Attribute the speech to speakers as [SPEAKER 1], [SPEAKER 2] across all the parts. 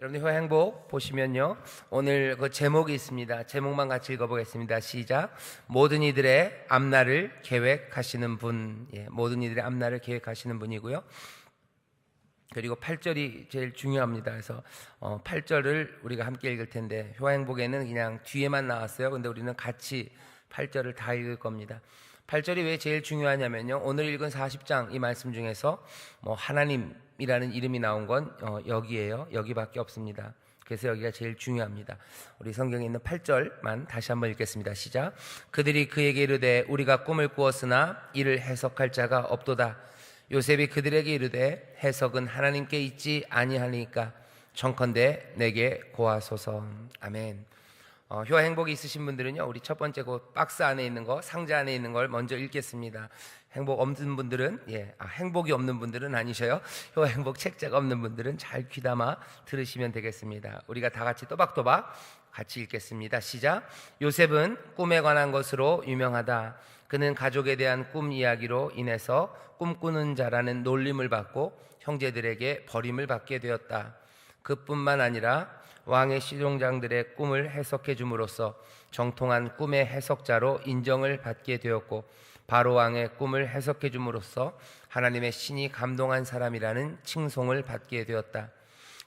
[SPEAKER 1] 여러분들 효행복 보시면요. 오늘 그 제목이 있습니다. 제목만 같이 읽어보겠습니다. 시작. 모든 이들의 앞날을 계획하시는 분. 예, 모든 이들의 앞날을 계획하시는 분이고요. 그리고 8절이 제일 중요합니다. 그래서 어, 8절을 우리가 함께 읽을 텐데 효행복에는 그냥 뒤에만 나왔어요. 근데 우리는 같이 8절을 다 읽을 겁니다. 8절이 왜 제일 중요하냐면요. 오늘 읽은 40장 이 말씀 중에서 뭐 하나님 이라는 이름이 나온 건 어, 여기에요. 여기밖에 없습니다. 그래서 여기가 제일 중요합니다. 우리 성경에 있는 8절만 다시 한번 읽겠습니다. 시작. 그들이 그에게 이르되 우리가 꿈을 꾸었으나 이를 해석할 자가 없도다. 요셉이 그들에게 이르되 해석은 하나님께 있지 아니하니까 청컨대 내게 고하소서. 아멘. 어, 효 행복이 있으신 분들은요, 우리 첫 번째 그 박스 안에 있는 거, 상자 안에 있는 걸 먼저 읽겠습니다. 행복 없는 분들은, 예, 아, 행복이 없는 분들은 아니셔요. 효 행복 책자가 없는 분들은 잘 귀담아 들으시면 되겠습니다. 우리가 다 같이 또박또박 같이 읽겠습니다. 시작. 요셉은 꿈에 관한 것으로 유명하다. 그는 가족에 대한 꿈 이야기로 인해서 꿈꾸는 자라는 놀림을 받고 형제들에게 버림을 받게 되었다. 그뿐만 아니라 왕의 시종장들의 꿈을 해석해 줌으로써 정통한 꿈의 해석자로 인정을 받게 되었고 바로 왕의 꿈을 해석해 줌으로써 하나님의 신이 감동한 사람이라는 칭송을 받게 되었다.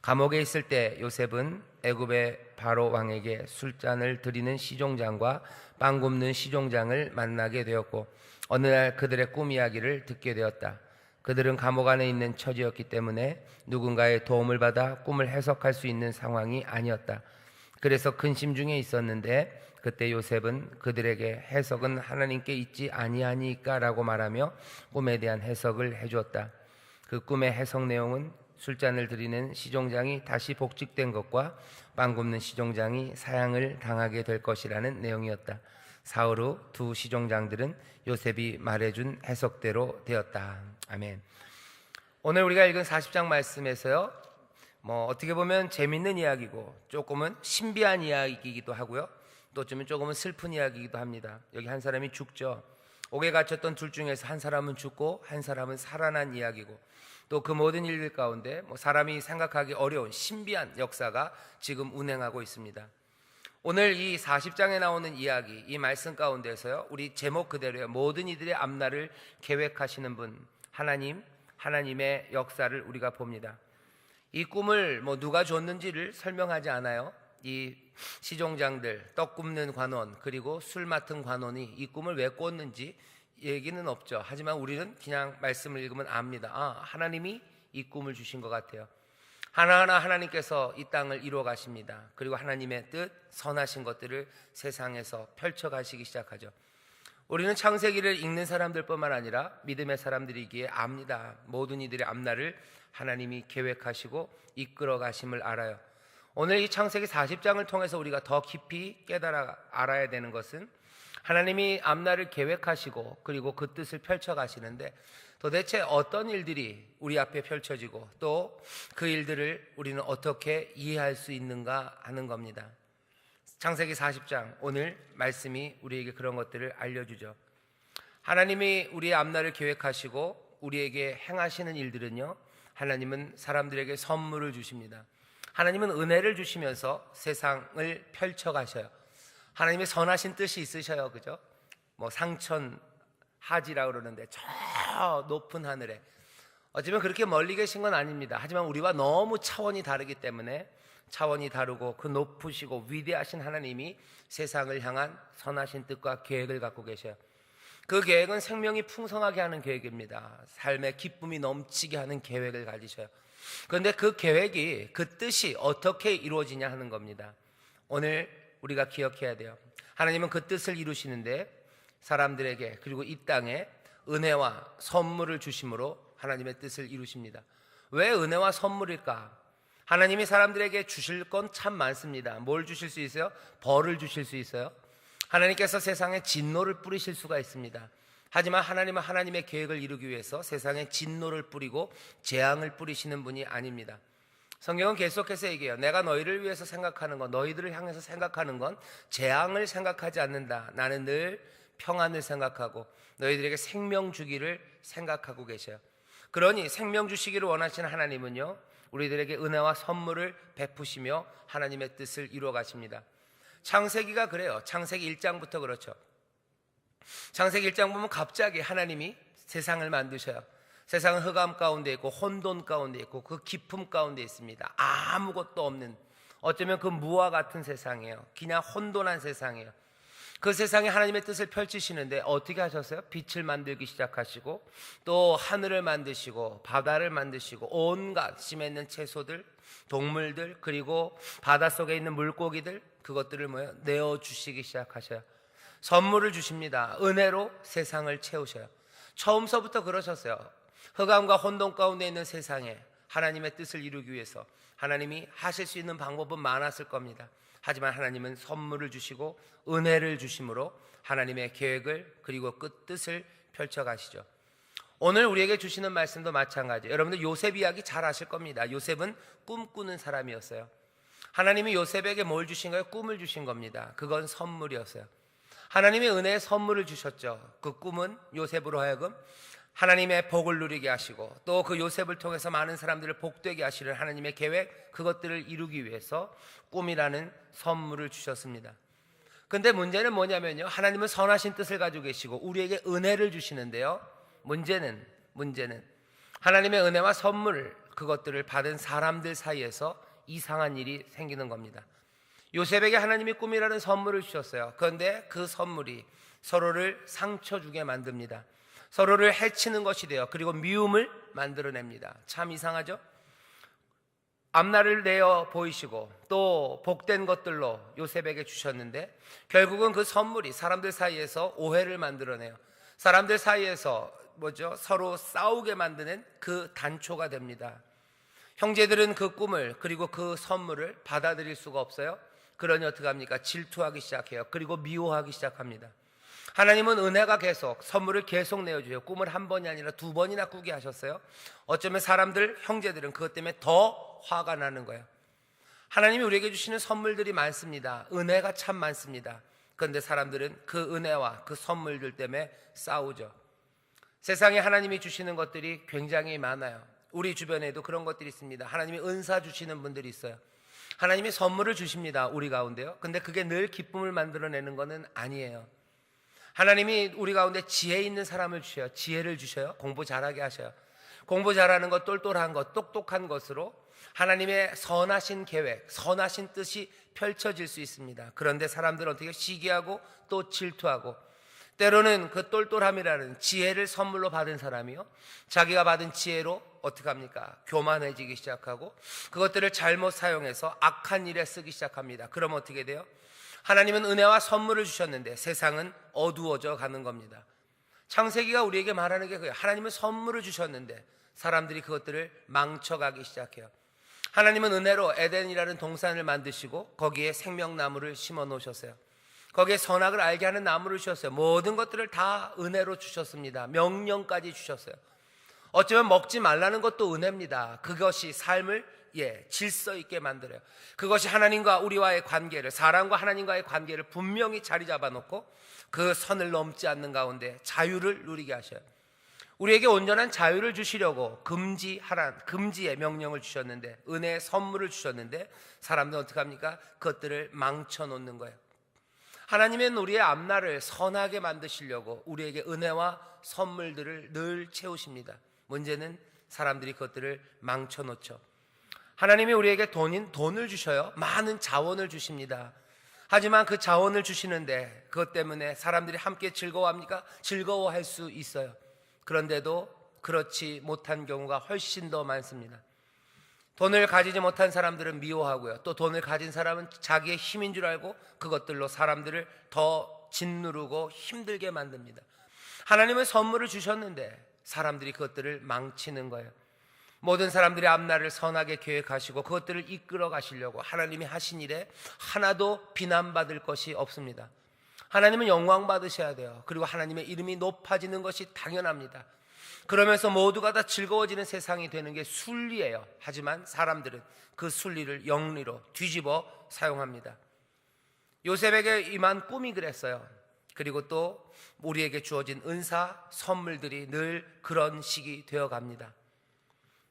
[SPEAKER 1] 감옥에 있을 때 요셉은 애굽의 바로 왕에게 술잔을 드리는 시종장과 빵 굽는 시종장을 만나게 되었고 어느 날 그들의 꿈 이야기를 듣게 되었다. 그들은 감옥 안에 있는 처지였기 때문에 누군가의 도움을 받아 꿈을 해석할 수 있는 상황이 아니었다. 그래서 근심 중에 있었는데 그때 요셉은 그들에게 해석은 하나님께 있지 아니하니까라고 말하며 꿈에 대한 해석을 해주었다. 그 꿈의 해석 내용은 술잔을 드리는 시종장이 다시 복직된 것과 빵 굽는 시종장이 사양을 당하게 될 것이라는 내용이었다. 사흘 후 두 시종장들은 요셉이 말해준 해석대로 되었다. 아멘. 오늘 우리가 읽은 40장 말씀에서요. 뭐 어떻게 보면 재밌는 이야기고 조금은 신비한 이야기이기도 하고요. 또좀 조금은 슬픈 이야기이기도 합니다. 여기 한 사람이 죽죠. 옥에 갇혔던 둘 중에서 한 사람은 죽고 한 사람은 살아난 이야기고 또 그 모든 일들 가운데 뭐 사람이 생각하기 어려운 신비한 역사가 지금 운행하고 있습니다. 오늘 이 40장에 나오는 이야기, 이 말씀 가운데서요, 우리 제목 그대로요, 모든 이들의 앞날을 계획하시는 분, 하나님, 하나님의 역사를 우리가 봅니다. 이 꿈을 뭐 누가 줬는지를 설명하지 않아요. 이 시종장들, 떡 굽는 관원, 그리고 술 맡은 관원이 이 꿈을 왜 꿨는지 얘기는 없죠. 하지만 우리는 그냥 말씀을 읽으면 압니다. 아, 하나님이 이 꿈을 주신 것 같아요. 하나하나 하나님께서 이 땅을 이루어 가십니다. 그리고 하나님의 뜻, 선하신 것들을 세상에서 펼쳐 가시기 시작하죠. 우리는 창세기를 읽는 사람들뿐만 아니라 믿음의 사람들이기에 압니다. 모든 이들의 앞날을 하나님이 계획하시고 이끌어 가심을 알아요. 오늘 이 창세기 40장을 통해서 우리가 더 깊이 깨달아 알아야 되는 것은 하나님이 앞날을 계획하시고 그리고 그 뜻을 펼쳐 가시는데 도대체 어떤 일들이 우리 앞에 펼쳐지고 또 그 일들을 우리는 어떻게 이해할 수 있는가 하는 겁니다. 창세기 40장 오늘 말씀이 우리에게 그런 것들을 알려주죠. 하나님이 우리의 앞날을 계획하시고 우리에게 행하시는 일들은요. 하나님은 사람들에게 선물을 주십니다. 하나님은 은혜를 주시면서 세상을 펼쳐 가셔요. 하나님의 선하신 뜻이 있으셔요. 그죠? 뭐 상천 하지라 그러는데 저 높은 하늘에 어쩌면 그렇게 멀리 계신 건 아닙니다. 하지만 우리와 너무 차원이 다르기 때문에 차원이 다르고 그 높으시고 위대하신 하나님이 세상을 향한 선하신 뜻과 계획을 갖고 계셔요. 그 계획은 생명이 풍성하게 하는 계획입니다. 삶의 기쁨이 넘치게 하는 계획을 가지셔요. 그런데 그 계획이 그 뜻이 어떻게 이루어지냐 하는 겁니다. 오늘 우리가 기억해야 돼요. 하나님은 그 뜻을 이루시는데 사람들에게 그리고 이 땅에 은혜와 선물을 주심으로 하나님의 뜻을 이루십니다. 왜 은혜와 선물일까? 하나님이 사람들에게 주실 건 참 많습니다. 뭘 주실 수 있어요? 벌을 주실 수 있어요. 하나님께서 세상에 진노를 뿌리실 수가 있습니다. 하지만 하나님은 하나님의 계획을 이루기 위해서 세상에 진노를 뿌리고 재앙을 뿌리시는 분이 아닙니다. 성경은 계속해서 얘기해요. 내가 너희를 위해서 생각하는 건, 너희들을 향해서 생각하는 건 재앙을 생각하지 않는다. 나는 늘 평안을 생각하고 너희들에게 생명 주기를 생각하고 계셔요. 그러니 생명 주시기를 원하시는 하나님은요. 우리들에게 은혜와 선물을 베푸시며 하나님의 뜻을 이루어 가십니다. 창세기가 그래요. 창세기 1장부터 그렇죠. 창세기 1장 보면 갑자기 하나님이 세상을 만드셔요. 세상은 흑암 가운데 있고 혼돈 가운데 있고 그 깊음 가운데 있습니다. 아무것도 없는 어쩌면 그 무와 같은 세상이에요. 그냥 혼돈한 세상이에요. 그 세상에 하나님의 뜻을 펼치시는데 어떻게 하셨어요? 빛을 만들기 시작하시고 또 하늘을 만드시고 바다를 만드시고 온갖 심에 있는 채소들, 동물들 그리고 바다 속에 있는 물고기들 그것들을 뭐요? 내어 주시기 시작하셔요. 선물을 주십니다. 은혜로 세상을 채우셔요. 처음서부터 그러셨어요. 흑암과 혼돈 가운데 있는 세상에 하나님의 뜻을 이루기 위해서 하나님이 하실 수 있는 방법은 많았을 겁니다. 하지만 하나님은 선물을 주시고 은혜를 주심으로 하나님의 계획을 그리고 끝 뜻을 펼쳐 가시죠. 오늘 우리에게 주시는 말씀도 마찬가지. 여러분들 요셉 이야기 잘 아실 겁니다. 요셉은 꿈꾸는 사람이었어요. 하나님이 요셉에게 뭘 주신 거예요? 꿈을 주신 겁니다. 그건 선물이었어요. 하나님의 은혜의 선물을 주셨죠. 그 꿈은 요셉으로 하여금 하나님의 복을 누리게 하시고 또 그 요셉을 통해서 많은 사람들을 복되게 하시는 하나님의 계획 그것들을 이루기 위해서 꿈이라는 선물을 주셨습니다. 근데 문제는 뭐냐면요. 하나님은 선하신 뜻을 가지고 계시고 우리에게 은혜를 주시는데요. 문제는 문제는 하나님의 은혜와 선물 그것들을 받은 사람들 사이에서 이상한 일이 생기는 겁니다. 요셉에게 하나님이 꿈이라는 선물을 주셨어요. 그런데 그 선물이 서로를 상처 주게 만듭니다. 서로를 해치는 것이 되어 그리고 미움을 만들어냅니다. 참 이상하죠? 앞날을 내어 보이시고 또 복된 것들로 요셉에게 주셨는데 결국은 그 선물이 사람들 사이에서 오해를 만들어내요. 사람들 사이에서 뭐죠? 서로 싸우게 만드는 그 단초가 됩니다. 형제들은 그 꿈을 그리고 그 선물을 받아들일 수가 없어요. 그러니 어떻게 합니까? 질투하기 시작해요. 그리고 미워하기 시작합니다. 하나님은 은혜가 계속 선물을 계속 내어줘요. 꿈을 한 번이 아니라 두 번이나 꾸게 하셨어요. 어쩌면 사람들 형제들은 그것 때문에 더 화가 나는 거예요. 하나님이 우리에게 주시는 선물들이 많습니다. 은혜가 참 많습니다. 그런데 사람들은 그 은혜와 그 선물들 때문에 싸우죠. 세상에 하나님이 주시는 것들이 굉장히 많아요. 우리 주변에도 그런 것들이 있습니다. 하나님이 은사 주시는 분들이 있어요. 하나님이 선물을 주십니다. 우리 가운데요. 근데 그게 늘 기쁨을 만들어내는 것은 아니에요. 하나님이 우리 가운데 지혜 있는 사람을 주셔요. 지혜를 주셔요. 공부 잘하게 하셔요. 공부 잘하는 것, 똘똘한 것, 똑똑한 것으로 하나님의 선하신 계획, 선하신 뜻이 펼쳐질 수 있습니다. 그런데 사람들은 어떻게 시기하고 또 질투하고 때로는 그 똘똘함이라는 지혜를 선물로 받은 사람이요. 자기가 받은 지혜로 어떻게 합니까? 교만해지기 시작하고 그것들을 잘못 사용해서 악한 일에 쓰기 시작합니다. 그럼 어떻게 돼요? 하나님은 은혜와 선물을 주셨는데 세상은 어두워져 가는 겁니다. 창세기가 우리에게 말하는 게 그예요. 하나님은 선물을 주셨는데 사람들이 그것들을 망쳐가기 시작해요. 하나님은 은혜로 에덴이라는 동산을 만드시고 거기에 생명나무를 심어 놓으셨어요. 거기에 선악을 알게 하는 나무를 주셨어요. 모든 것들을 다 은혜로 주셨습니다. 명령까지 주셨어요. 어쩌면 먹지 말라는 것도 은혜입니다. 그것이 삶을 예, 질서 있게 만들어요. 그것이 하나님과 우리와의 관계를 사람과 하나님과의 관계를 분명히 자리 잡아 놓고 그 선을 넘지 않는 가운데 자유를 누리게 하셔요. 우리에게 온전한 자유를 주시려고 금지하란 금지의 명령을 주셨는데 은혜의 선물을 주셨는데 사람들은 어떻게 합니까? 그것들을 망쳐 놓는 거예요. 하나님은 우리의 앞날을 선하게 만드시려고 우리에게 은혜와 선물들을 늘 채우십니다. 문제는 사람들이 그것들을 망쳐 놓죠. 하나님이 우리에게 돈인 돈을 주셔요. 많은 자원을 주십니다. 하지만 그 자원을 주시는데 그것 때문에 사람들이 함께 즐거워합니까? 즐거워할 수 있어요. 그런데도 그렇지 못한 경우가 훨씬 더 많습니다. 돈을 가지지 못한 사람들은 미워하고요. 또 돈을 가진 사람은 자기의 힘인 줄 알고 그것들로 사람들을 더 짓누르고 힘들게 만듭니다. 하나님은 선물을 주셨는데 사람들이 그것들을 망치는 거예요. 모든 사람들의 앞날을 선하게 계획하시고 그것들을 이끌어 가시려고 하나님이 하신 일에 하나도 비난받을 것이 없습니다. 하나님은 영광 받으셔야 돼요. 그리고 하나님의 이름이 높아지는 것이 당연합니다. 그러면서 모두가 다 즐거워지는 세상이 되는 게 순리예요. 하지만 사람들은 그 순리를 영리로 뒤집어 사용합니다. 요셉에게 임한 꿈이 그랬어요. 그리고 또 우리에게 주어진 은사, 선물들이 늘 그런 식이 되어 갑니다.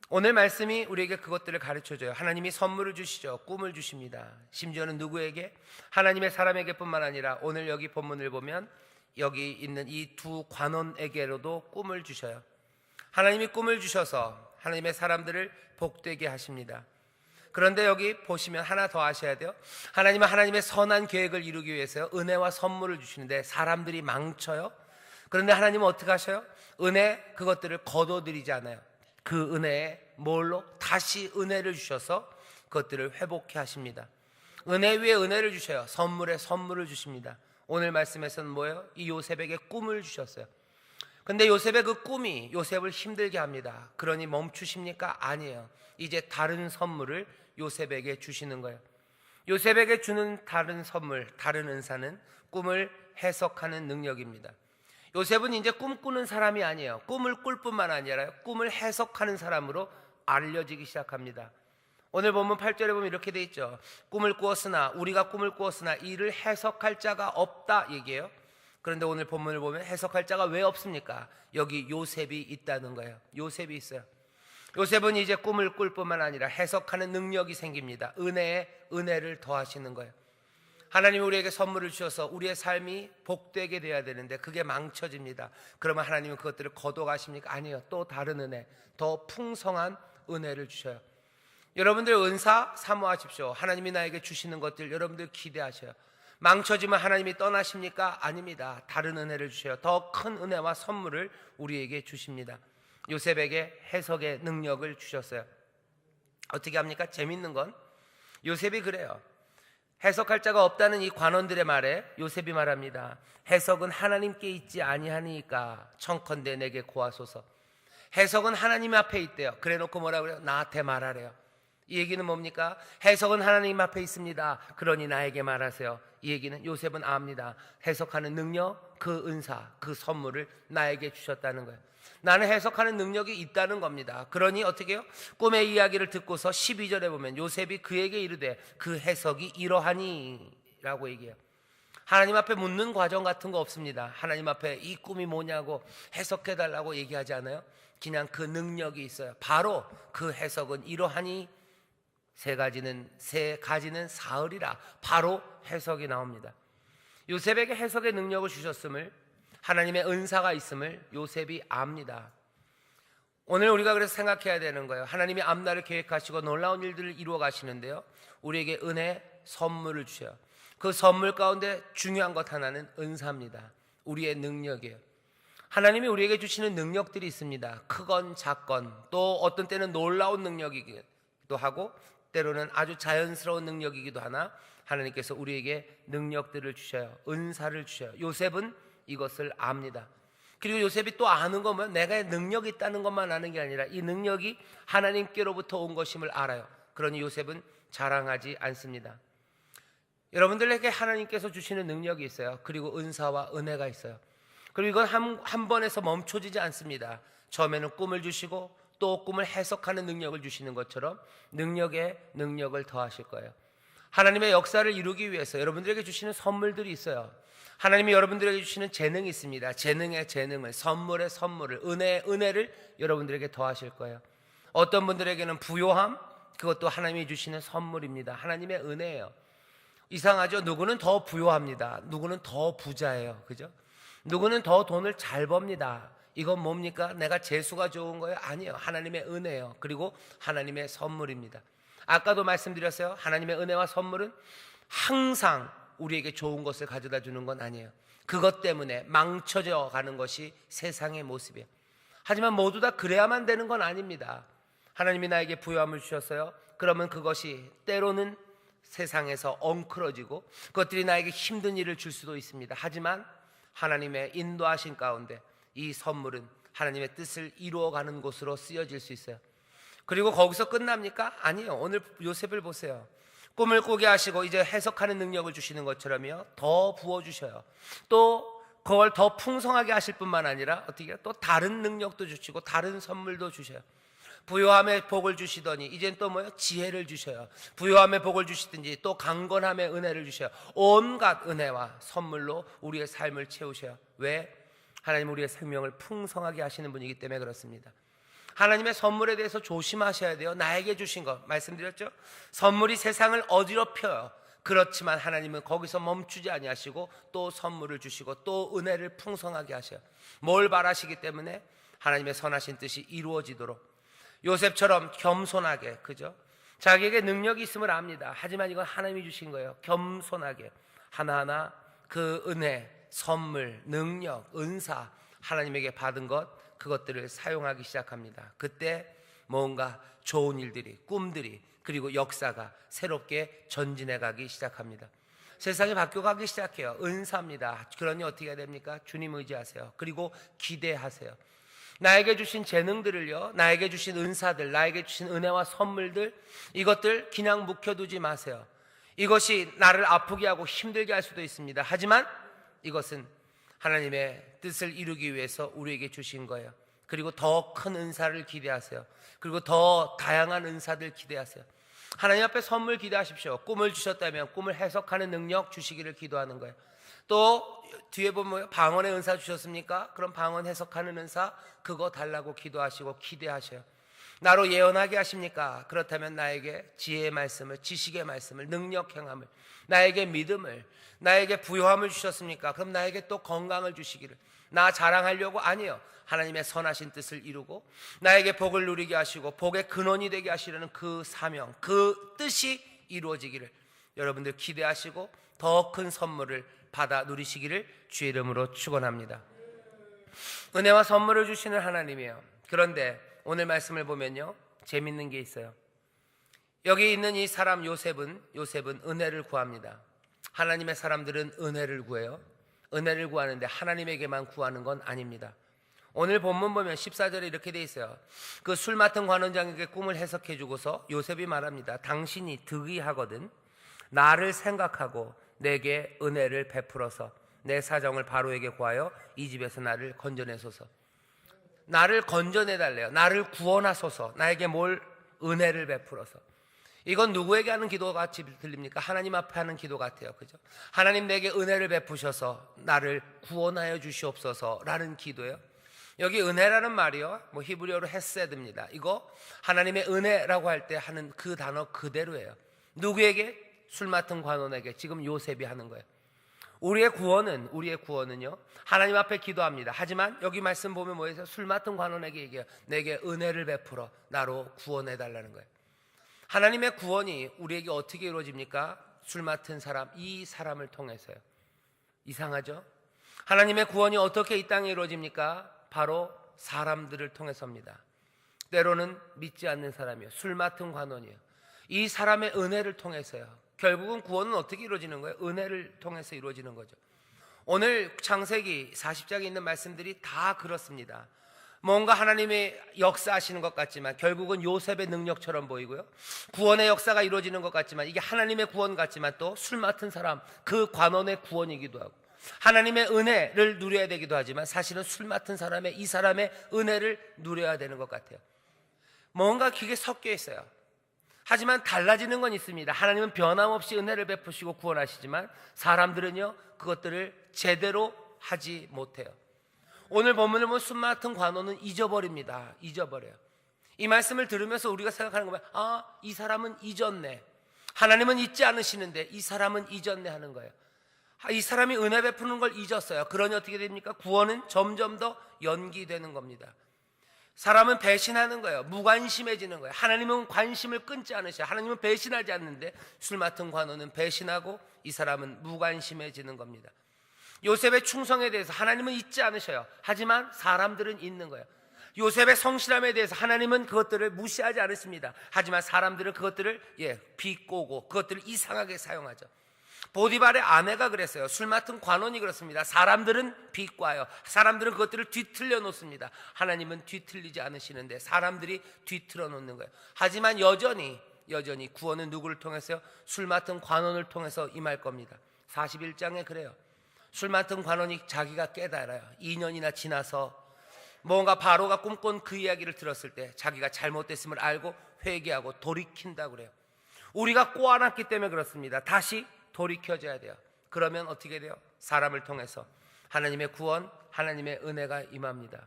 [SPEAKER 1] 오늘 말씀이 우리에게 그것들을 가르쳐 줘요. 하나님이 선물을 주시죠. 꿈을 주십니다. 심지어는 누구에게? 하나님의 사람에게뿐만 아니라 오늘 여기 본문을 보면 여기 있는 이 두 관원에게로도 꿈을 주셔요. 하나님이 꿈을 주셔서 하나님의 사람들을 복되게 하십니다. 그런데 여기 보시면 하나 더 아셔야 돼요. 하나님은 하나님의 선한 계획을 이루기 위해서 은혜와 선물을 주시는데 사람들이 망쳐요. 그런데 하나님은 어떻게 하셔요? 은혜 그것들을 거둬들이지 않아요. 그 은혜에 뭘로 다시 은혜를 주셔서 그것들을 회복해 하십니다. 은혜 위에 은혜를 주셔요. 선물에 선물을 주십니다. 오늘 말씀에서는 뭐예요? 이 요셉에게 꿈을 주셨어요. 근데 요셉의 그 꿈이 요셉을 힘들게 합니다. 그러니 멈추십니까? 아니에요. 이제 다른 선물을 요셉에게 주시는 거예요. 요셉에게 주는 다른 선물, 다른 은사는 꿈을 해석하는 능력입니다. 요셉은 이제 꿈꾸는 사람이 아니에요. 꿈을 꿀 뿐만 아니라 꿈을 해석하는 사람으로 알려지기 시작합니다. 오늘 보면 8절에 보면 이렇게 돼 있죠. 꿈을 꾸었으나 우리가 꿈을 꾸었으나 이를 해석할 자가 없다 얘기해요. 그런데 오늘 본문을 보면 해석할 자가 왜 없습니까? 여기 요셉이 있다는 거예요. 요셉이 있어요. 요셉은 이제 꿈을 꿀 뿐만 아니라 해석하는 능력이 생깁니다. 은혜에 은혜를 더하시는 거예요. 하나님이 우리에게 선물을 주셔서 우리의 삶이 복되게 돼야 되는데 그게 망쳐집니다. 그러면 하나님은 그것들을 거둬가십니까? 아니요. 또 다른 은혜, 더 풍성한 은혜를 주셔요. 여러분들 은사 사모하십시오. 하나님이 나에게 주시는 것들 여러분들 기대하셔요. 망쳐지면 하나님이 떠나십니까? 아닙니다. 다른 은혜를 주셔요. 더 큰 은혜와 선물을 우리에게 주십니다. 요셉에게 해석의 능력을 주셨어요. 어떻게 합니까? 재밌는 건 요셉이 그래요. 해석할 자가 없다는 이 관원들의 말에 요셉이 말합니다. 해석은 하나님께 있지 아니하니까 청컨대 내게 고하소서. 해석은 하나님 앞에 있대요. 그래놓고 뭐라 그래요? 나한테 말하래요. 이 얘기는 뭡니까? 해석은 하나님 앞에 있습니다. 그러니 나에게 말하세요. 이 얘기는 요셉은 압니다. 해석하는 능력, 그 은사, 그 선물을 나에게 주셨다는 거예요. 나는 해석하는 능력이 있다는 겁니다. 그러니 어떻게 해요? 꿈의 이야기를 듣고서 12절에 보면 요셉이 그에게 이르되 그 해석이 이러하니 라고 얘기해요. 하나님 앞에 묻는 과정 같은 거 없습니다. 하나님 앞에 이 꿈이 뭐냐고 해석해 달라고 얘기하지 않아요. 그냥 그 능력이 있어요. 바로 그 해석은 이러하니 세 가지는 세 가지는 사흘이라 바로 해석이 나옵니다. 요셉에게 해석의 능력을 주셨음을 하나님의 은사가 있음을 요셉이 압니다. 오늘 우리가 그래서 생각해야 되는 거예요. 하나님이 앞날을 계획하시고 놀라운 일들을 이루어 가시는데요. 우리에게 은혜 선물을 주셔요. 그 선물 가운데 중요한 것 하나는 은사입니다. 우리의 능력이에요. 하나님이 우리에게 주시는 능력들이 있습니다. 크건 작건 또 어떤 때는 놀라운 능력이기도 하고 때로는 아주 자연스러운 능력이기도 하나 하나님께서 우리에게 능력들을 주셔요. 은사를 주셔요. 요셉은 이것을 압니다. 그리고 요셉이 또 아는 거면 내가 능력이 있다는 것만 아는 게 아니라 이 능력이 하나님께로부터 온 것임을 알아요. 그러니 요셉은 자랑하지 않습니다. 여러분들에게 하나님께서 주시는 능력이 있어요. 그리고 은사와 은혜가 있어요. 그리고 이건 한, 한 번에서 멈춰지지 않습니다. 처음에는 꿈을 주시고 또 꿈을 해석하는 능력을 주시는 것처럼 능력에 능력을 더하실 거예요. 하나님의 역사를 이루기 위해서 여러분들에게 주시는 선물들이 있어요. 하나님이 여러분들에게 주시는 재능이 있습니다. 재능의 재능을, 선물의 선물을, 은혜의 은혜를 여러분들에게 더하실 거예요. 어떤 분들에게는 부요함, 그것도 하나님이 주시는 선물입니다. 하나님의 은혜예요. 이상하죠? 누구는 더 부요합니다. 누구는 더 부자예요. 그죠? 누구는 더 돈을 잘 법니다. 이건 뭡니까? 내가 재수가 좋은 거예요? 아니에요. 하나님의 은혜예요. 그리고 하나님의 선물입니다. 아까도 말씀드렸어요. 하나님의 은혜와 선물은 항상 우리에게 좋은 것을 가져다 주는 건 아니에요. 그것 때문에 망쳐져 가는 것이 세상의 모습이에요. 하지만 모두 다 그래야만 되는 건 아닙니다. 하나님이 나에게 부여함을 주셨어요. 그러면 그것이 때로는 세상에서 엉클어지고 그것들이 나에게 힘든 일을 줄 수도 있습니다. 하지만 하나님의 인도하신 가운데 이 선물은 하나님의 뜻을 이루어가는 곳으로 쓰여질 수 있어요. 그리고 거기서 끝납니까? 아니요. 오늘 요셉을 보세요. 꿈을 꾸게 하시고 이제 해석하는 능력을 주시는 것처럼요. 더 부어 주셔요. 또 그걸 더 풍성하게 하실 뿐만 아니라 어떻게 또 다른 능력도 주시고 다른 선물도 주셔요. 부요함의 복을 주시더니 이젠 또 뭐요? 지혜를 주셔요. 부요함의 복을 주시든지 또 강건함의 은혜를 주셔요. 온갖 은혜와 선물로 우리의 삶을 채우셔요. 왜? 하나님 우리의 생명을 풍성하게 하시는 분이기 때문에 그렇습니다. 하나님의 선물에 대해서 조심하셔야 돼요. 나에게 주신 것 말씀드렸죠. 선물이 세상을 어지럽혀요. 그렇지만 하나님은 거기서 멈추지 아니하시고 또 선물을 주시고 또 은혜를 풍성하게 하셔요. 뭘 바라시기 때문에 하나님의 선하신 뜻이 이루어지도록 요셉처럼 겸손하게 그죠? 자기에게 능력이 있음을 압니다. 하지만 이건 하나님이 주신 거예요. 겸손하게 하나하나 그 은혜, 선물, 능력, 은사 하나님에게 받은 것 그것들을 사용하기 시작합니다. 그때 뭔가 좋은 일들이 꿈들이 그리고 역사가 새롭게 전진해 가기 시작합니다. 세상이 바뀌어가기 시작해요. 은사입니다. 그러니 어떻게 해야 됩니까? 주님 의지하세요. 그리고 기대하세요. 나에게 주신 재능들을요, 나에게 주신 은사들, 나에게 주신 은혜와 선물들, 이것들 그냥 묵혀두지 마세요. 이것이 나를 아프게 하고 힘들게 할 수도 있습니다. 하지만 이것은 하나님의 뜻을 이루기 위해서 우리에게 주신 거예요. 그리고 더 큰 은사를 기대하세요. 그리고 더 다양한 은사들 기대하세요. 하나님 앞에 선물 기대하십시오. 꿈을 주셨다면 꿈을 해석하는 능력 주시기를 기도하는 거예요. 또 뒤에 보면? 방언의 은사 주셨습니까? 그럼 방언 해석하는 은사 그거 달라고 기도하시고 기대하셔요. 나로 예언하게 하십니까? 그렇다면 나에게 지혜의 말씀을, 지식의 말씀을, 능력 행함을, 나에게 믿음을, 나에게 부요함을 주셨습니까? 그럼 나에게 또 건강을 주시기를. 나 자랑하려고 아니요. 하나님의 선하신 뜻을 이루고 나에게 복을 누리게 하시고 복의 근원이 되게 하시려는 그 사명, 그 뜻이 이루어지기를 여러분들 기대하시고 더 큰 선물을 받아 누리시기를 주의 이름으로 축원합니다. 은혜와 선물을 주시는 하나님이에요. 그런데 오늘 말씀을 보면요. 재밌는 게 있어요. 여기 있는 이 사람 요셉은 요셉은 은혜를 구합니다. 하나님의 사람들은 은혜를 구해요. 은혜를 구하는데 하나님에게만 구하는 건 아닙니다. 오늘 본문 보면 14절에 이렇게 돼 있어요. 그 술 맡은 관원장에게 꿈을 해석해 주고서 요셉이 말합니다. 당신이 득이하거든 나를 생각하고 내게 은혜를 베풀어서 내 사정을 바로에게 구하여 이 집에서 나를 건져내소서. 나를 건져내 달래요. 나를 구원하소서. 나에게 뭘 은혜를 베풀어서. 이건 누구에게 하는 기도 같이 들립니까? 하나님 앞에 하는 기도 같아요. 그죠? 하나님 내게 은혜를 베푸셔서 나를 구원하여 주시옵소서라는 기도예요. 여기 은혜라는 말이요. 뭐 히브리어로 헤세드입니다. 이거 하나님의 은혜라고 할 때 하는 그 단어 그대로예요. 누구에게? 술 맡은 관원에게 지금 요셉이 하는 거예요. 우리의 구원은 우리의 구원은요. 하나님 앞에 기도합니다. 하지만 여기 말씀 보면 뭐예요? 술 맡은 관원에게 얘기해요. 내게 은혜를 베풀어 나로 구원해 달라는 거예요. 하나님의 구원이 우리에게 어떻게 이루어집니까? 술 맡은 사람, 이 사람을 통해서요. 이상하죠? 하나님의 구원이 어떻게 이 땅에 이루어집니까? 바로 사람들을 통해서입니다. 때로는 믿지 않는 사람이요. 술 맡은 관원이요. 이 사람의 은혜를 통해서요. 결국은 구원은 어떻게 이루어지는 거예요? 은혜를 통해서 이루어지는 거죠. 오늘 창세기 40장에 있는 말씀들이 다 그렇습니다. 뭔가 하나님의 역사하시는 것 같지만 결국은 요셉의 능력처럼 보이고요. 구원의 역사가 이루어지는 것 같지만 이게 하나님의 구원 같지만 또 술 맡은 사람 그 관원의 구원이기도 하고 하나님의 은혜를 누려야 되기도 하지만 사실은 술 맡은 사람의 이 사람의 은혜를 누려야 되는 것 같아요. 뭔가 그게 섞여 있어요. 하지만 달라지는 건 있습니다. 하나님은 변함없이 은혜를 베푸시고 구원하시지만 사람들은요 그것들을 제대로 하지 못해요. 오늘 본문을 보면 숨 맡은 관원은 잊어버립니다. 잊어버려요. 이 말씀을 들으면서 우리가 생각하는 거면 아, 이 사람은 잊었네. 하나님은 잊지 않으시는데 이 사람은 잊었네 하는 거예요. 아, 이 사람이 은혜 베푸는 걸 잊었어요. 그러니 어떻게 됩니까? 구원은 점점 더 연기되는 겁니다. 사람은 배신하는 거예요. 무관심해지는 거예요. 하나님은 관심을 끊지 않으셔요. 하나님은 배신하지 않는데 술 맡은 관원은 배신하고 이 사람은 무관심해지는 겁니다. 요셉의 충성에 대해서 하나님은 잊지 않으셔요. 하지만 사람들은 잊는 거예요. 요셉의 성실함에 대해서 하나님은 그것들을 무시하지 않으십니다. 하지만 사람들은 그것들을 예, 비꼬고 그것들을 이상하게 사용하죠. 보디발의 아내가 그랬어요. 술 맡은 관원이 그렇습니다. 사람들은 비꼬아요. 사람들은 그것들을 뒤틀려 놓습니다. 하나님은 뒤틀리지 않으시는데 사람들이 뒤틀어 놓는 거예요. 하지만 여전히 여전히 구원은 누구를 통해서요? 술 맡은 관원을 통해서 임할 겁니다. 41장에 그래요. 술 맡은 관원이 자기가 깨달아요. 2년이나 지나서 뭔가 바로가 꿈꾼 그 이야기를 들었을 때 자기가 잘못됐음을 알고 회개하고 돌이킨다 그래요. 우리가 꼬아놨기 때문에 그렇습니다. 다시 돌이켜져야 돼요. 그러면 어떻게 돼요? 사람을 통해서 하나님의 구원, 하나님의 은혜가 임합니다.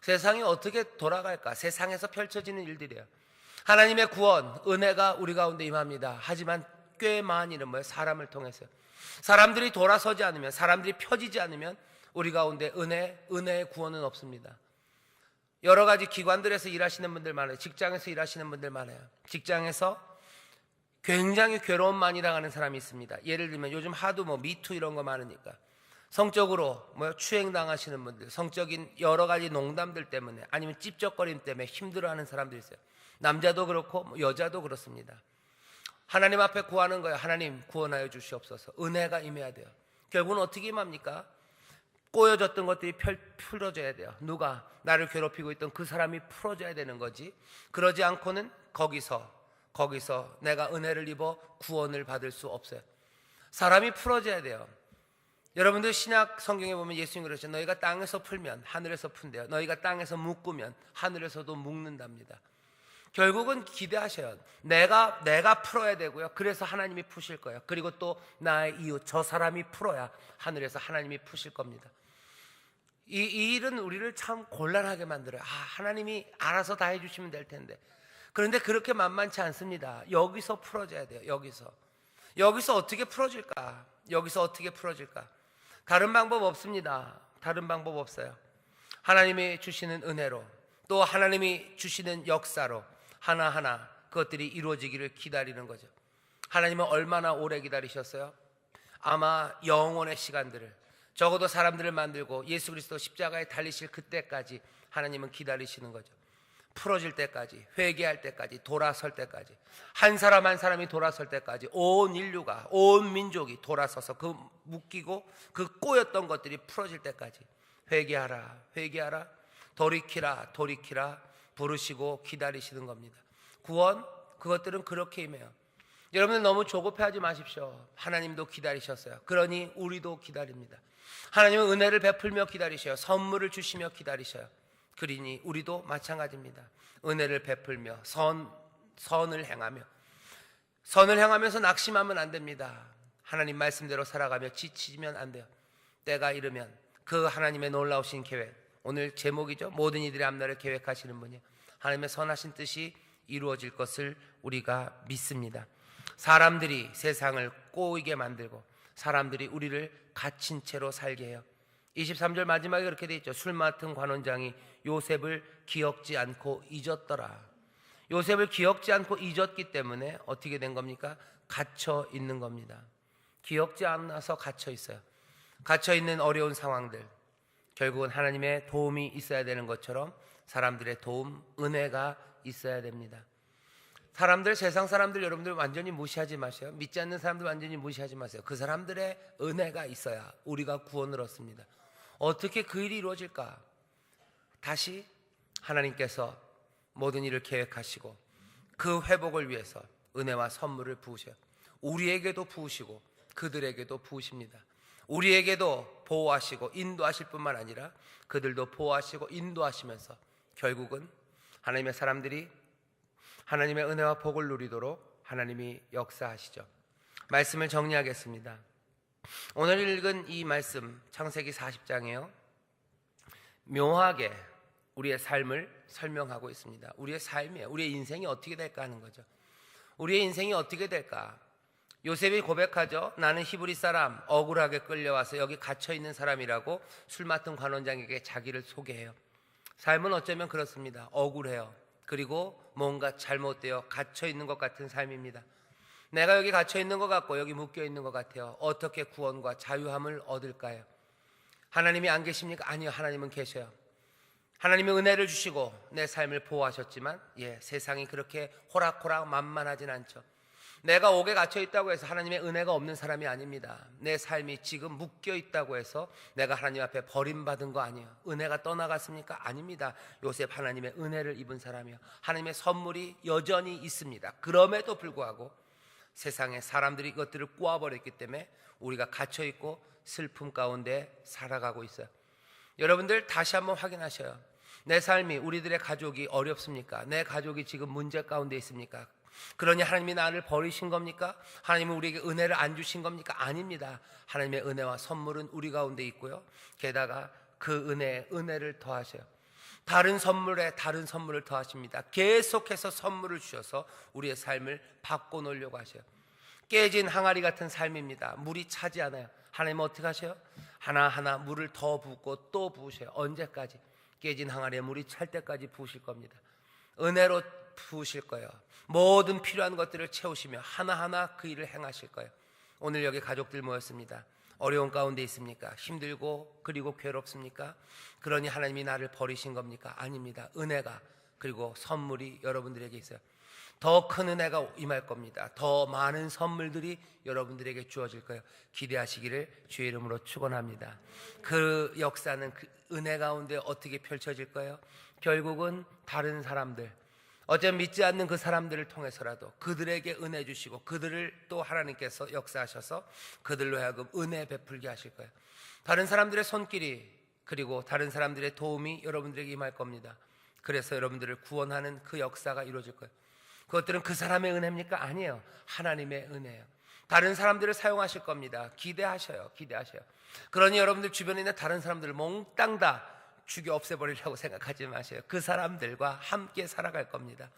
[SPEAKER 1] 세상이 어떻게 돌아갈까? 세상에서 펼쳐지는 일들이에요. 하나님의 구원, 은혜가 우리 가운데 임합니다. 하지만 꽤 많이는 뭐예요? 사람을 통해서요. 사람들이 돌아서지 않으면, 사람들이 펴지지 않으면 우리 가운데 은혜, 은혜의 구원은 없습니다. 여러 가지 기관들에서 일하시는 분들 많아요. 직장에서 일하시는 분들 많아요. 직장에서 굉장히 괴로움 많이 당하는 사람이 있습니다. 예를 들면 요즘 하도 뭐 미투 이런 거 많으니까 성적으로 뭐 추행 당하시는 분들, 성적인 여러 가지 농담들 때문에 아니면 찝쩍거림 때문에 힘들어하는 사람들이 있어요. 남자도 그렇고 뭐 여자도 그렇습니다. 하나님 앞에 구하는 거예요. 하나님 구원하여 주시옵소서. 은혜가 임해야 돼요. 결국은 어떻게 임합니까? 꼬여졌던 것들이 펼- 풀어져야 돼요. 누가 나를 괴롭히고 있던 그 사람이 풀어져야 되는 거지. 그러지 않고는 거기서 거기서 내가 은혜를 입어 구원을 받을 수 없어요. 사람이 풀어져야 돼요. 여러분들 신약 성경에 보면 예수님 그러죠. 너희가 땅에서 풀면 하늘에서 푼대요. 너희가 땅에서 묶으면 하늘에서도 묶는답니다. 결국은 기대하셔요. 내가 내가 풀어야 되고요. 그래서 하나님이 푸실 거예요. 그리고 또 나의 이웃 저 사람이 풀어야 하늘에서 하나님이 푸실 겁니다. 이, 이 일은 우리를 참 곤란하게 만들어요. 아, 하나님이 알아서 다 해주시면 될 텐데. 그런데 그렇게 만만치 않습니다. 여기서 풀어져야 돼요. 여기서. 여기서 어떻게 풀어질까? 여기서 어떻게 풀어질까? 다른 방법 없습니다. 다른 방법 없어요. 하나님이 주시는 은혜로 또 하나님이 주시는 역사로 하나하나 그것들이 이루어지기를 기다리는 거죠. 하나님은 얼마나 오래 기다리셨어요? 아마 영원의 시간들을 적어도 사람들을 만들고 예수 그리스도 십자가에 달리실 그때까지 하나님은 기다리시는 거죠. 풀어질 때까지, 회개할 때까지, 돌아설 때까지, 한 사람 한 사람이 돌아설 때까지 온 인류가, 온 민족이 돌아서서 그 묶이고 그 꼬였던 것들이 풀어질 때까지 회개하라, 회개하라, 돌이키라, 돌이키라 부르시고 기다리시는 겁니다. 구원 그것들은 그렇게 임해요. 여러분들 너무 조급해하지 마십시오. 하나님도 기다리셨어요. 그러니 우리도 기다립니다. 하나님은 은혜를 베풀며 기다리셔요. 선물을 주시며 기다리셔요. 그러니 우리도 마찬가지입니다. 은혜를 베풀며 선 선을 행하며 선을 행하면서 낙심하면 안 됩니다. 하나님 말씀대로 살아가며 지치면 안 돼요. 때가 이르면 그 하나님의 놀라우신 계획 오늘 제목이죠. 모든 이들의 앞날을 계획하시는 분이 하나님의 선하신 뜻이 이루어질 것을 우리가 믿습니다. 사람들이 세상을 꼬이게 만들고 사람들이 우리를 갇힌 채로 살게 해요. 23절 마지막에 그렇게 돼 있죠. 술 맡은 관원장이 요셉을 기억지 않고 잊었더라. 요셉을 기억지 않고 잊었기 때문에 어떻게 된 겁니까? 갇혀 있는 겁니다. 기억지 않아서 갇혀 있어요. 갇혀 있는 어려운 상황들. 결국은 하나님의 도움이 있어야 되는 것처럼 사람들의 도움, 은혜가 있어야 됩니다. 사람들, 세상 사람들 여러분들 완전히 무시하지 마세요. 믿지 않는 사람들 완전히 무시하지 마세요. 그 사람들의 은혜가 있어야 우리가 구원을 얻습니다. 어떻게 그 일이 이루어질까? 다시 하나님께서 모든 일을 계획하시고 그 회복을 위해서 은혜와 선물을 부으셔요. 우리에게도 부으시고 그들에게도 부으십니다. 우리에게도 보호하시고 인도하실 뿐만 아니라 그들도 보호하시고 인도하시면서 결국은 하나님의 사람들이 하나님의 은혜와 복을 누리도록 하나님이 역사하시죠. 말씀을 정리하겠습니다. 오늘 읽은 이 말씀 창세기 40장이에요. 묘하게 우리의 삶을 설명하고 있습니다. 우리의 삶이에요. 우리의 인생이 어떻게 될까 하는 거죠. 우리의 인생이 어떻게 될까? 요셉이 고백하죠. 나는 히브리 사람 억울하게 끌려와서 여기 갇혀 있는 사람이라고 술 맡은 관원장에게 자기를 소개해요. 삶은 어쩌면 그렇습니다. 억울해요. 그리고 뭔가 잘못되어 갇혀 있는 것 같은 삶입니다. 내가 여기 갇혀 있는 것 같고 여기 묶여 있는 것 같아요. 어떻게 구원과 자유함을 얻을까요? 하나님이 안 계십니까? 아니요. 하나님은 계셔요. 하나님의 은혜를 주시고 내 삶을 보호하셨지만 예, 세상이 그렇게 호락호락 만만하진 않죠. 내가 옥에 갇혀 있다고 해서 하나님의 은혜가 없는 사람이 아닙니다. 내 삶이 지금 묶여 있다고 해서 내가 하나님 앞에 버림받은 거 아니에요. 은혜가 떠나갔습니까? 아닙니다. 요셉 하나님의 은혜를 입은 사람이요. 하나님의 선물이 여전히 있습니다. 그럼에도 불구하고 세상에 사람들이 이것들을 꼬아버렸기 때문에 우리가 갇혀 있고 슬픔 가운데 살아가고 있어요. 여러분들 다시 한번 확인하셔요. 내 삶이 우리들의 가족이 어렵습니까? 내 가족이 지금 문제 가운데 있습니까? 그러니 하나님이 나를 버리신 겁니까? 하나님은 우리에게 은혜를 안 주신 겁니까? 아닙니다. 하나님의 은혜와 선물은 우리 가운데 있고요. 게다가 그 은혜에 은혜를 더하셔요. 다른 선물에 다른 선물을 더하십니다. 계속해서 선물을 주셔서 우리의 삶을 바꿔놓으려고 하셔요. 깨진 항아리 같은 삶입니다. 물이 차지 않아요. 하나님 어떻게 하셔요? 하나하나 물을 더 붓고 또 부으셔요. 언제까지? 깨진 항아리에 물이 찰 때까지 부으실 겁니다. 은혜로 부으실 거예요. 모든 필요한 것들을 채우시며 하나하나 그 일을 행하실 거예요. 오늘 여기 가족들 모였습니다. 어려운 가운데 있습니까? 힘들고 그리고 괴롭습니까? 그러니 하나님이 나를 버리신 겁니까? 아닙니다. 은혜가 그리고 선물이 여러분들에게 있어요. 더 큰 은혜가 임할 겁니다. 더 많은 선물들이 여러분들에게 주어질 거예요. 기대하시기를 주의 이름으로 축원합니다. 그 역사는 그 은혜 가운데 어떻게 펼쳐질 거예요? 결국은 다른 사람들 어제 믿지 않는 그 사람들을 통해서라도 그들에게 은혜 주시고 그들을 또 하나님께서 역사하셔서 그들로 하여금 은혜 베풀게 하실 거예요. 다른 사람들의 손길이 그리고 다른 사람들의 도움이 여러분들에게 임할 겁니다. 그래서 여러분들을 구원하는 그 역사가 이루어질 거예요. 그것들은 그 사람의 은혜입니까? 아니에요. 하나님의 은혜예요. 다른 사람들을 사용하실 겁니다. 기대하셔요. 기대하셔요. 그러니 여러분들 주변에 있는 다른 사람들을 몽땅 다 죽여 없애버리려고 생각하지 마세요. 그 사람들과 함께 살아갈 겁니다.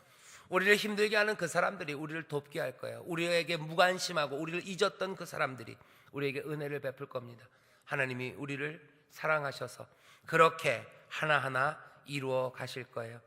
[SPEAKER 1] 우리를 힘들게 하는 그 사람들이 우리를 돕게 할 거예요. 우리에게 무관심하고 우리를 잊었던 그 사람들이 우리에게 은혜를 베풀 겁니다. 하나님이 우리를 사랑하셔서 그렇게 하나하나 이루어 가실 거예요.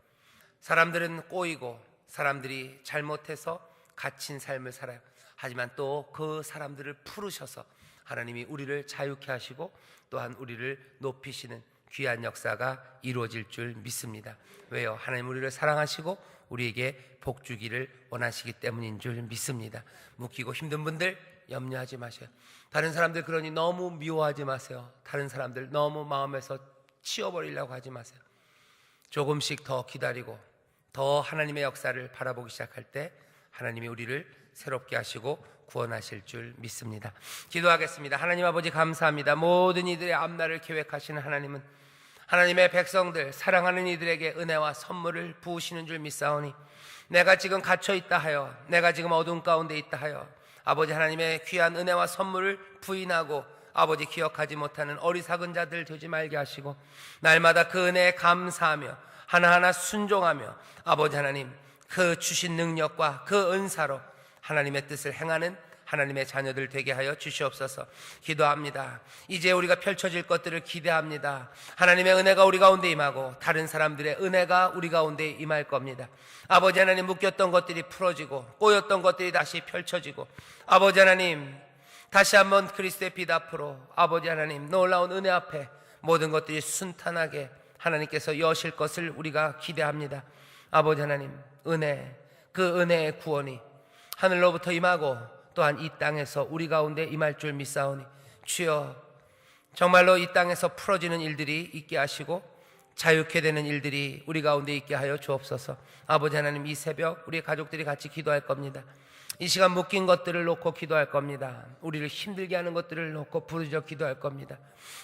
[SPEAKER 1] 사람들은 꼬이고 사람들이 잘못해서 갇힌 삶을 살아요. 하지만 또 그 사람들을 풀으셔서 하나님이 우리를 자유케 하시고 또한 우리를 높이시는 귀한 역사가 이루어질 줄 믿습니다. 왜요? 하나님 우리를 사랑하시고 우리에게 복 주기를 원하시기 때문인 줄 믿습니다. 묶이고 힘든 분들 염려하지 마세요. 다른 사람들 그러니 너무 미워하지 마세요. 다른 사람들 너무 마음에서 치워버리려고 하지 마세요. 조금씩 더 기다리고 더 하나님의 역사를 바라보기 시작할 때 하나님이 우리를 새롭게 하시고 구원하실 줄 믿습니다. 기도하겠습니다. 하나님 아버지 감사합니다. 모든 이들의 앞날을 계획하시는 하나님은 하나님의 백성들 사랑하는 이들에게 은혜와 선물을 부으시는 줄 믿사오니 내가 지금 갇혀 있다 하여 내가 지금 어두운 가운데 있다 하여 아버지 하나님의 귀한 은혜와 선물을 부인하고 아버지 기억하지 못하는 어리석은 자들 되지 말게 하시고 날마다 그 은혜에 감사하며 하나하나 순종하며 아버지 하나님 그 주신 능력과 그 은사로 하나님의 뜻을 행하는 하나님의 자녀들 되게 하여 주시옵소서 기도합니다. 이제 우리가 펼쳐질 것들을 기대합니다. 하나님의 은혜가 우리 가운데 임하고 다른 사람들의 은혜가 우리 가운데 임할 겁니다. 아버지 하나님 묶였던 것들이 풀어지고 꼬였던 것들이 다시 펼쳐지고 아버지 하나님 다시 한번 그리스도의 빛 앞으로 아버지 하나님 놀라운 은혜 앞에 모든 것들이 순탄하게 하나님께서 여실 것을 우리가 기대합니다. 아버지 하나님 은혜 그 은혜의 구원이 하늘로부터 임하고 또한 이 땅에서 우리 가운데 임할 줄 믿사오니 주여 정말로 이 땅에서 풀어지는 일들이 있게 하시고 자유케 되는 일들이 우리 가운데 있게 하여 주옵소서. 아버지 하나님 이 새벽 우리 가족들이 같이 기도할 겁니다. 이 시간 묶인 것들을 놓고 기도할 겁니다. 우리를 힘들게 하는 것들을 놓고 부르짖어 기도할 겁니다.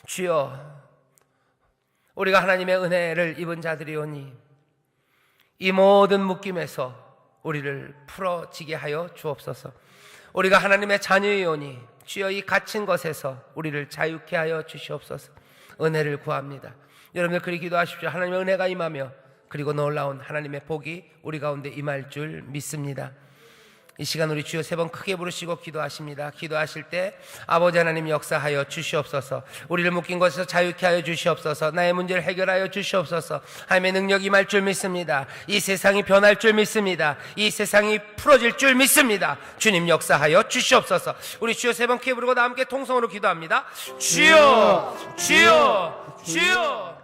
[SPEAKER 1] 주여 우리가 하나님의 은혜를 입은 자들이오니 이 모든 묶임에서 우리를 풀어지게 하여 주옵소서. 우리가 하나님의 자녀이오니 주여 이 갇힌 것에서 우리를 자유케 하여 주시옵소서. 은혜를 구합니다. 여러분들 그리 기도하십시오. 하나님의 은혜가 임하며 그리고 놀라운 하나님의 복이 우리 가운데 임할 줄 믿습니다. 이 시간 우리 주여 세 번 크게 부르시고 기도하십니다. 기도하실 때 아버지 하나님 역사하여 주시옵소서. 우리를 묶인 것에서 자유케 하여 주시옵소서. 나의 문제를 해결하여 주시옵소서. 하나님의 능력이 임할 줄 믿습니다. 이 세상이 변할 줄 믿습니다. 이 세상이 풀어질 줄 믿습니다. 주님 역사하여 주시옵소서. 우리 주여 세 번 크게 부르고 다 함께 통성으로 기도합니다. 주여, 주여, 주여.